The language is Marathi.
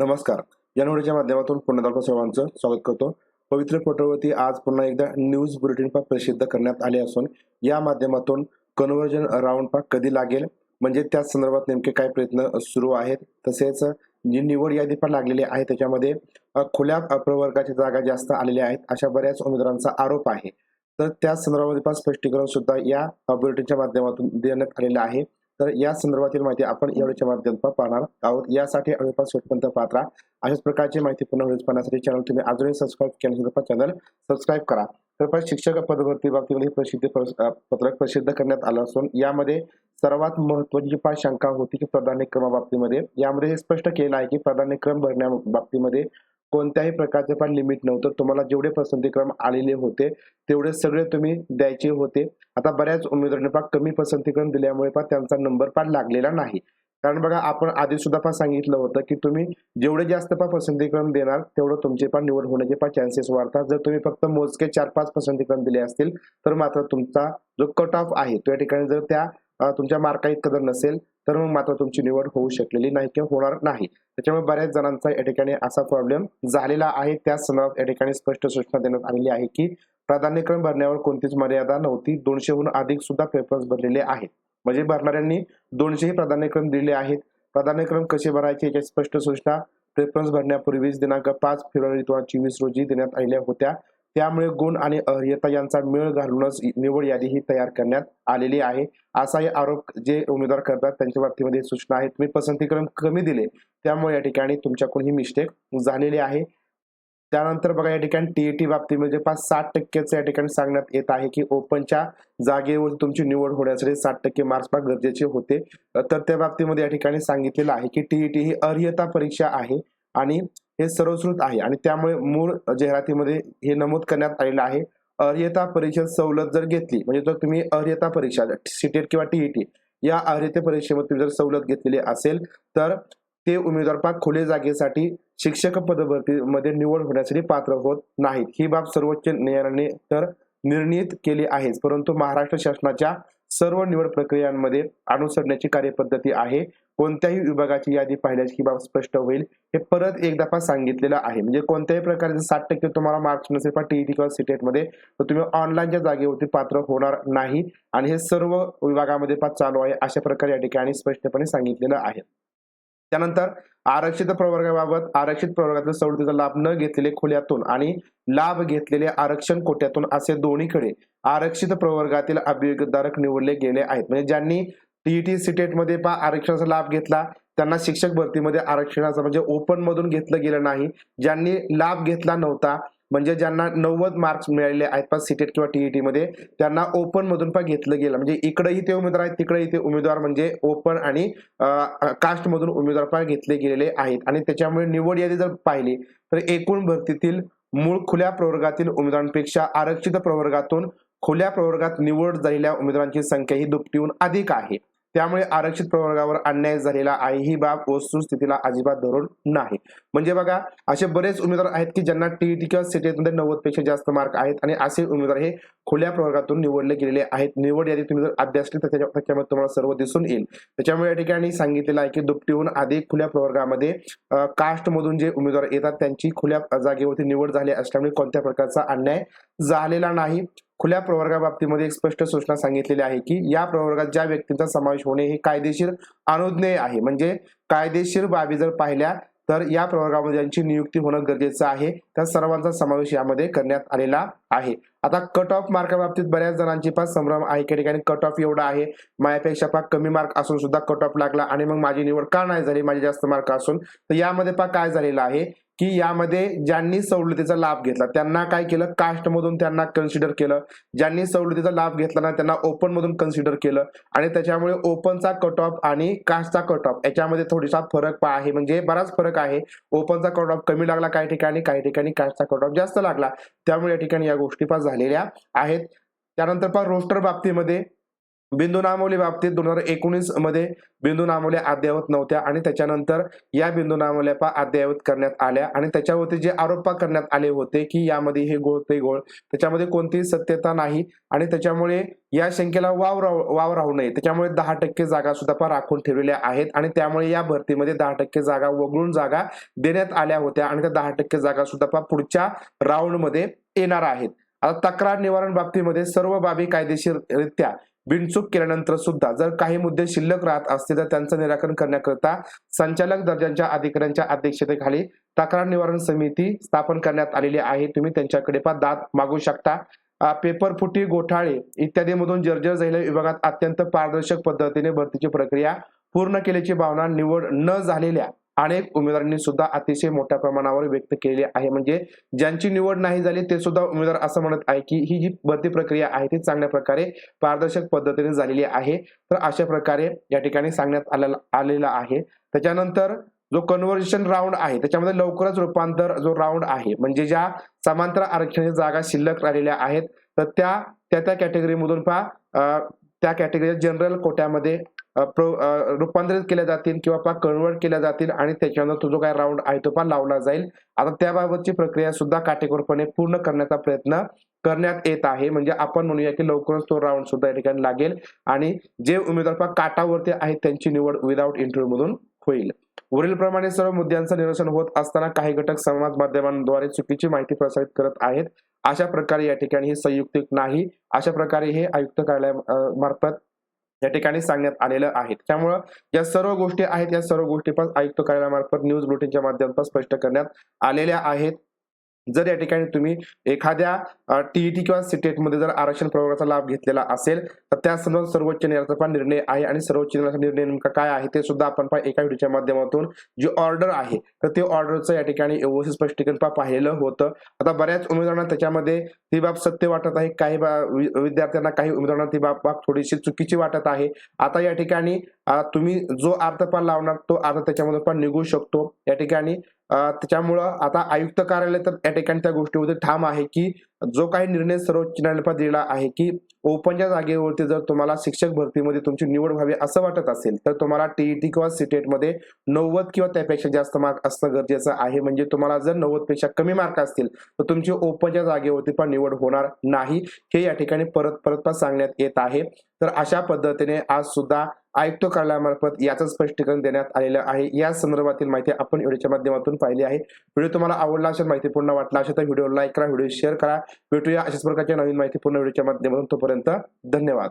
नमस्कार. या नोडीच्या माध्यमातून पुन्हा एकदा सर्वांचं स्वागत करतो. पवित्र पोर्टलवरती आज पुन्हा एकदा न्यूज बुलेटिन पाक प्रसिद्ध करण्यात आले असून या माध्यमातून कन्व्हर्जन राऊंड पाक कधी लागेल? म्हणजे त्या संदर्भात नेमके काय प्रयत्न सुरू आहेत? तसेच जी निवड यादी पण लागलेली आहे त्याच्यामध्ये खुल्या प्रवर्गाच्या जागा जास्त आलेल्या आहेत अशा बऱ्याच उमेदवारांचा आरोप आहे. तर त्या संदर्भामध्ये पण स्पष्टीकरण सुद्धा या बुलेटिनच्या माध्यमातून देण्यात आलेलं आहे. तर या संदर्भातील माहिती आपण यावेळीच्या माध्यमातून पाहणार आहोत. यासाठी अविपास स्वतंत्र पात्रा अशाच प्रकारची माहिती पुन्हा वेळेस पाहण्यासाठी चॅनल तुम्ही अजूनही सबस्क्राईब केलं नसेल चॅनल सबस्क्राईब करा. तर शिक्षक पदभरती बाबतीमध्ये प्रसिद्ध पत्रक प्रसिद्ध करण्यात आलं असून यामध्ये सर्वात महत्वाची जी पाच शंका होती की प्राधान्यक्रमा बाबतीमध्ये यामध्ये हे स्पष्ट केलं आहे की प्राधान्यक्रम भरण्या बाबतीमध्ये कोणत्याही प्रकारचे पण लिमिट नव्हतं. तुम्हाला जेवढे पसंतीक्रम आलेले होते तेवढे सगळे तुम्ही द्यायचे होते. आता बऱ्याच उमेदवारांनी पण कमी पसंतीक्रम दिल्यामुळे पण त्यांचा नंबर पण लागलेला नाही. कारण बघा आपण आधी सुद्धा पण सांगितलं होतं की तुम्ही जेवढे जास्त पण पसंतीक्रम देणार तेवढं तुमचे पण निवड होण्याचे पण चान्सेस वाढतात. जर तुम्ही फक्त मोजके चार पाच पसंतीक्रम दिले असतील तर मात्र तुमचा जो कट ऑफ आहे त्या ठिकाणी जर त्या तुमच्या मार्का इतकं जर नसेल तर मग मात्र तुमची निवड होऊ शकलेली नाही किंवा होणार नाही. त्याच्यामुळे बऱ्याच जणांचा या ठिकाणी असा प्रॉब्लेम झालेला आहे. त्या संदर्भात या ठिकाणी स्पष्ट सूचना देण्यात आलेली आहे की प्राधान्यक्रम भरण्यावर कोणतीच मर्यादा नव्हती. दोनशेहून अधिक सुद्धा पेपर्स भरलेले आहेत. म्हणजे भरणाऱ्यांनी दोनशेही प्राधान्यक्रम दिले आहेत. प्राधान्यक्रम कसे भरायचे याच्या स्पष्ट सूचना प्रेफरन्स भरण्यापूर्वीच दिनांक पाच फेब्रुवारी दोन हजार चोवीस रोजी देण्यात आलेल्या होत्या. त्यामुळे गुण आणि अर्हता यांचा मेळ घालूनच निवड यादी ही तयार करण्यात आलेली आहे. असाही आरोप जे उमेदवार करतात त्यांच्या बाबतीमध्ये सूचना आहे तुम्ही पसंतीक्रम कमी दिले त्यामुळे या ठिकाणी तुमच्याकडून ही मिस्टेक झालेली आहे. त्यानंतर बघा या ठिकाणी टीईटी बाबतीमध्ये पाच साठ टक्क्याचं या ठिकाणी सांगण्यात येत आहे की ओपनच्या जागेवर तुमची निवड होण्यासाठी साठ टक्के मार्क्स पाक गरजेचे होते. तर त्या बाबतीमध्ये या ठिकाणी सांगितलेलं आहे की टीईटी ही अर्हता परीक्षा आहे आणि हे सर्वश्रुत आहे आणि त्यामुळे मूळ जाहिरातीमध्ये हे नमूद करण्यात आलेलं आहे. अर्हता परीक्षेत सवलत जर घेतली म्हणजे जर तुम्ही अर्हता परीक्षा सीटेट किंवा टीईटी या अर्हते परीक्षेमध्ये तुम्ही जर सवलत घेतलेली असेल तर ते उमेदवार पाक खुले जागेसाठी शिक्षक पदभरतीमध्ये निवड होण्यासाठी पात्र होत नाहीत. ही बाब सर्वोच्च न्यायालयाने तर निर्णित केली आहेच परंतु महाराष्ट्र शासनाच्या सर्व निवड प्रक्रियांमध्ये अनुसरण्याची कार्यपद्धती आहे. कोणत्याही विभागाची यादी पाहिल्याची ही बाब स्पष्ट होईल. हे परत एकदा पण सांगितलेलं आहे. म्हणजे कोणत्याही प्रकारचे साठ टक्के तुम्हाला मार्क्स नसेल पण टीईटी किंवा सिटेटमध्ये तर तुम्ही ऑनलाईनच्या जागेवरती पात्र होणार नाही. आणि हे सर्व विभागामध्ये पण चालू आहे अशा प्रकारे या ठिकाणी स्पष्टपणे सांगितलेलं आहे. त्यानंतर आरक्षित प्रवर्गाबाबत आरक्षित प्रवर्गातील सवलतीचा लाभ न घेतलेले खोल्यातून आणि लाभ घेतलेले आरक्षण कोट्यातून असे दोन्हीकडे आरक्षित प्रवर्गातील अभियोगधारक निवडले गेले आहेत. म्हणजे ज्यांनी टीईटी सिटेटमध्ये पा आरक्षणाचा लाभ घेतला त्यांना शिक्षक भरतीमध्ये आरक्षणाचा म्हणजे ओपन मधून घेतलं गेलं नाही. ज्यांनी लाभ घेतला नव्हता म्हणजे ज्यांना नव्वद मार्क्स मिळालेले आहेत पण सीटेट किंवा टीईटी मध्ये त्यांना ओपन मधून पण घेतलं गेलं. म्हणजे इकडेही ते उमेदवार आहेत तिकडेही ते उमेदवार म्हणजे ओपन आणि कास्ट मधून उमेदवार पण घेतले गेलेले आहेत. आणि त्याच्यामुळे निवड यादी जर पाहिली तर एकूण भरतीतील मूळ खुल्या प्रवर्गातील उमेदवारांपेक्षा आरक्षित प्रवर्गातून खुल्या प्रवर्गात निवड झालेल्या उमेदवारांची संख्या ही दुपटीहून अधिक आहे. त्यामुळे आरक्षित प्रवर्गावर अन्याय झालेला आहे. ही बाब वस्तुस्थितीला अजिबात धरून नाही. म्हणजे बघा असे बरेच उमेदवार आहेत की ज्यांना टीईटी किंवा सिटेटमध्ये नव्वदपेक्षा जास्त मार्क आहेत आणि असे उमेदवार हे खुल्या प्रवर्गातून निवडले गेलेले आहेत. निवड यादी तुम्ही जर अभ्यासली तर त्याच्यामध्ये तुम्हाला सर्व दिसून येईल. त्याच्यामुळे या ठिकाणी सांगितलेलं आहे की दुपटीहून अधिक खुल्या प्रवर्गामध्ये कास्ट मधून जे उमेदवार येतात त्यांची खुल्या जागेवरती निवड झाली असल्यामुळे कोणत्या प्रकारचा अन्याय झालेला नाही. खुल्या प्रवर्गाबाबतीमध्ये एक स्पष्ट सूचना सांगितलेली आहे की या प्रवर्गात ज्या व्यक्तींचा समावेश होणे हे कायदेशीर अनुज्ञेय आहे. म्हणजे कायदेशीर बाबी जर पाहिल्या तर या प्रवर्गामध्ये ज्यांची नियुक्ती होणं गरजेचं आहे. त्या सर्वांचा समावेश यामध्ये करण्यात आलेला आहे. आता कट ऑफ मार्काबाबतीत बऱ्याच जणांची पण संभ्रम आहे. की ठिकाणी कट ऑफ एवढा आहे. माझ्यापेक्षा पा कमी मार्क असून सुद्धा कट ऑफ लागला आणि मग माझी निवड का नाही झाली? माझी जास्त मार्क असून. तर यामध्ये पा काय झालेलं आहे? की यामध्ये ज्यांनी सवलतीचा लाभ घेतला त्यांना काय केलं? कास्ट मधून त्यांना कन्सिडर केलं. ज्यांनी सवलतीचा लाभ घेतला ना त्यांना ओपन मधून कन्सिडर केलं. आणि त्याच्यामुळे ओपनचा कट ऑफ आणि कास्टचा कट ऑफ याच्यामध्ये थोडीसा फरक आहे म्हणजे बराच फरक आहे. ओपनचा कट ऑफ कमी लागला काही ठिकाणी काही ठिकाणी कास्टचा कट ऑफ जास्त लागला. त्यामुळे या ठिकाणी या गोष्टी पास झालेल्या आहेत. त्यानंतर पहा रोस्टर बाबतीमध्ये बिंदू नामवली बाबतीत दोन हजार एकोणीसमध्ये बिंदू नामवल्या अद्ययावत नव्हत्या आणि त्याच्यानंतर या बिंदू नामवल्या पा अद्ययावत करण्यात आल्या आणि त्याच्यावरती जे आरोप करण्यात आले होते की यामध्ये हे गोळ ते गोळ त्याच्यामध्ये कोणतीही सत्यता नाही आणि त्याच्यामुळे या शंकेला वाव राहू वाव राहू नये. त्याच्यामुळे दहा टक्के जागा सुद्धा पण राखून ठेवलेल्या आहेत आणि त्यामुळे या भरतीमध्ये दहा टक्के जागा वगळून जागा देण्यात आल्या होत्या आणि त्या दहा टक्के जागा सुद्धा पुढच्या राऊंडमध्ये येणार आहेत. आता तक्रार निवारण बाबतीमध्ये सर्व बाबी कायदेशीररित्या बिनचूक केल्यानंतर सुद्धा जर काही मुद्दे शिल्लक राहत असतील तर त्यांचं निराकरण करण्याकरता संचालक दर्जाच्या अधिकाऱ्यांच्या अध्यक्षतेखाली तक्रार निवारण समिती स्थापन करण्यात आलेली आहे. तुम्ही त्यांच्याकडे पण दाद मागू शकता. पेपर फुटी गोठाळे इत्यादी मधून जर्जर झालेल्या विभागात अत्यंत पारदर्शक पद्धतीने भरतीची प्रक्रिया पूर्ण केल्याची भावना निवड न झालेल्या अनेक उमेदवारांनी सुद्धा अतिशय मोठ्या प्रमाणावर व्यक्त केली आहे. म्हणजे ज्यांची निवड नाही झाली ते सुद्धा उमेदवार असं म्हणत आहे की ही जी भरती प्रक्रिया आहे ती चांगल्या प्रकारे पारदर्शक पद्धतीने झालेली आहे. तर अशा प्रकारे या ठिकाणी सांगण्यात आलेला आलेला आहे. त्याच्यानंतर जो कन्व्हर्जेशन राऊंड आहे त्याच्यामध्ये लवकरच रूपांतर जो राऊंड आहे म्हणजे ज्या समांतर आरक्षणाच्या जागा शिल्लक राहिलेल्या आहेत तर त्या त्या त्या कॅटेगरीमधून पहा. त्या कॅटेगरीच्या जनरल कोट्यामध्ये रूपांतरित केल्या जातील किंवा कन्वर्ट केल्या जातील आणि त्याच्यानंतर तो जो काय राऊंड आहे तो पण लावला जाईल. आता त्याबाबतची प्रक्रिया सुद्धा काटेकोरपणे पूर्ण करण्याचा प्रयत्न करण्यात येत आहे. म्हणजे आपण म्हणूया की लवकरच तो राऊंड सुद्धा या ठिकाणी लागेल आणि जे उमेदवार काटावरती आहेत त्यांची निवड विदाऊट इंटरव्ह्यू मधून होईल. वरील प्रमाणे सर्व मुद्द्यांचं निरसन होत असताना काही घटक समाज माध्यमांद्वारे चुकीची माहिती प्रसारित करत आहेत. अशा प्रकारे या ठिकाणी हे संयुक्तिक नाही. अशा प्रकारे हे आयुक्त कार्यालयामार्फत मार्फत या ठिकाणी सांगण्यात आलेलं आहे. त्यामुळं या सर्व गोष्टी आहेत. या सर्व गोष्टी पण आयुक्त कार्यालयामार्फत न्यूज बुलेटिनच्या माध्यमातून स्पष्ट करण्यात आलेल्या आहेत. जर या ठिकाणी तुम्ही एखाद्या टीईटी किंवा सिटेटमध्ये जर आरक्षण प्रवर्गाचा लाभ घेतलेला असेल तर त्या संदर्भात सर्वोच्च न्यायालयाचा पण निर्णय आहे आणि सर्वोच्च न्यायालयाचा निर्णय नेमका काय आहे ते सुद्धा आपण पहा एका व्हिडिओच्या माध्यमातून जी ऑर्डर आहे तर ते ऑर्डरचं या ठिकाणी व्यवस्थित स्पष्टीकरण पाहिलं होतं. आता बऱ्याच उमेदवारांना त्याच्यामध्ये ती बाब सत्य वाटत आहे काही बा- वि- विद्यार्थ्यांना काही उमेदवारांना ती बाब बाब थोडीशी चुकीची वाटत आहे. आता या ठिकाणी तुम्ही जो अर्थ पण लावणार तो अर्थ त्याच्यामध्ये पण निघू शकतो. या ठिकाणी त्याच्यामुळं आता आयुक्त कार्यालय तर या ठिकाणी त्या गोष्टीमध्ये ठाम आहे की जो काही निर्णय सर्वोच्च न्यायालयात दिला आहे की ओपनच्या जागेवरती जर तुम्हाला शिक्षक भरतीमध्ये तुमची निवड व्हावी असं वाटत असेल तर तुम्हाला टीईटी किंवा सीटेटमध्ये नव्वद किंवा त्यापेक्षा जास्त मार्क असणं गरजेचं आहे. म्हणजे तुम्हाला जर नव्वदपेक्षा कमी मार्क असतील तर तुमची ओपनच्या जागेवरती पण निवड होणार नाही. हे या ठिकाणी परत परत पण सांगण्यात येत आहे. तर अशा पद्धतीने आज सुद्धा आयुक्त कार्यालयामार्फत याचं स्पष्टीकरण देण्यात आलेलं आहे. या संदर्भातील माहिती आपण व्हिडिओच्या माध्यमातून पाहिली आहे. व्हिडिओ तुम्हाला आवडला असेल माहितीपूर्ण वाटला असेल तर व्हिडिओ लाईक करा व्हिडिओ शेअर करा. भेटूया अशाच प्रकारच्या नवीन माहितीपूर्ण व्हिडिओच्या माध्यमातून. तोपर्यंत धन्यवाद.